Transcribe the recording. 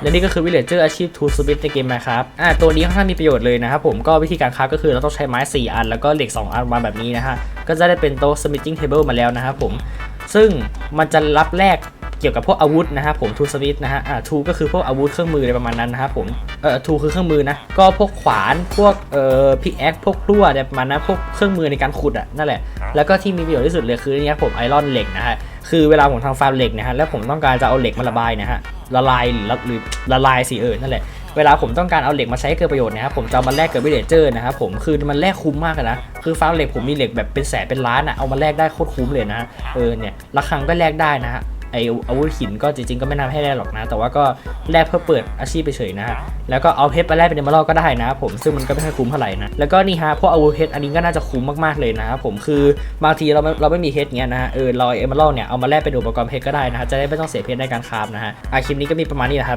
และนี่ก็คือวิลเลจเจอร์อาชีพทูสปิตในเกมนะครับอ่าตัวนี้ค่อนข้างมีประโยชน์เลยนะครับผมก็วิธีการคราฟก็คือเราต้องใช้ไม้ 4 อัน แล้วก็เหล็ก 2 อันมาแบบนี้นะฮะก็จะได้เป็นโต๊ะ smithing table มาแล้วนะครับผมซึ่งมันจะรับแลกเกี่ยวกับพวกอาวุธนะครับผมทูสวิตนะฮะอ่าทูก็คือพวกอาวุธเครื่องมืออะไรประมาณนั้นนะครับผมเอ่อทูคือเครื่องมือนะก็พวกขวานพวกเอ่อพิกแอคพวกพลั่วอะไรประมาณนั้นพวกเครื่องมือในการขุดอะนั่นแหละแล้วก็ที่มีประโยชน์ที่สุดเลยคือเนี่ยผมไอรอนเหล็กนะฮะคือเวลาผมทำฟาร์มเหล็กนะฮะแล้วผมต้องการจะเอาเหล็กมาระบายนะฮะ ละลายหรือละหรือละลายสิเออนั่นแหละเวลาผมต้องการเอาเหล็กมาใช้เกิดประโยชน์นะครับผมจะมาแลกเกิดวิลเลเจอร์นะครับผมคือมันแลกคุ้มมากนะคือฟาร์มเหล็กผมมีเหล็กแบบเป็นแสนเป็นล้านอะเอามาแลกได้โคตรคุ้มเลยนะฮะเออเนี่ยระฆังก็แลกได้นะฮะ ไออาวุธหินก็จริงๆก็ไม่นำให้แลกหรอกนะ แต่ว่าก็แลกเพื่อเปิดอาชีพไปเฉยนะฮะแล้วก็เอาเพชรไปแลกเป็นเดมเมอรัลก็ได้นะผมซึ่งมันก็ไม่ค่อยคุ้มเท่าไหร่นะแล้วก็นี่ฮะพวกอาวุธเพชรอันนี้ก็น่าจะคุ้มมากๆเลยนะครับผมคือบางทีเราไม่เราไม่มีเพชรเงี้ยนะฮะเออลอยเอมเมอรัลเนี่ยเอามาแลกเป็นอุปกรณ์เพชรก็ได้นะฮะจะได้ไม่ต้องเสียเพชรในการคราฟนะฮะอะคลิปนี้ก็มีประมาณนี้นะครับ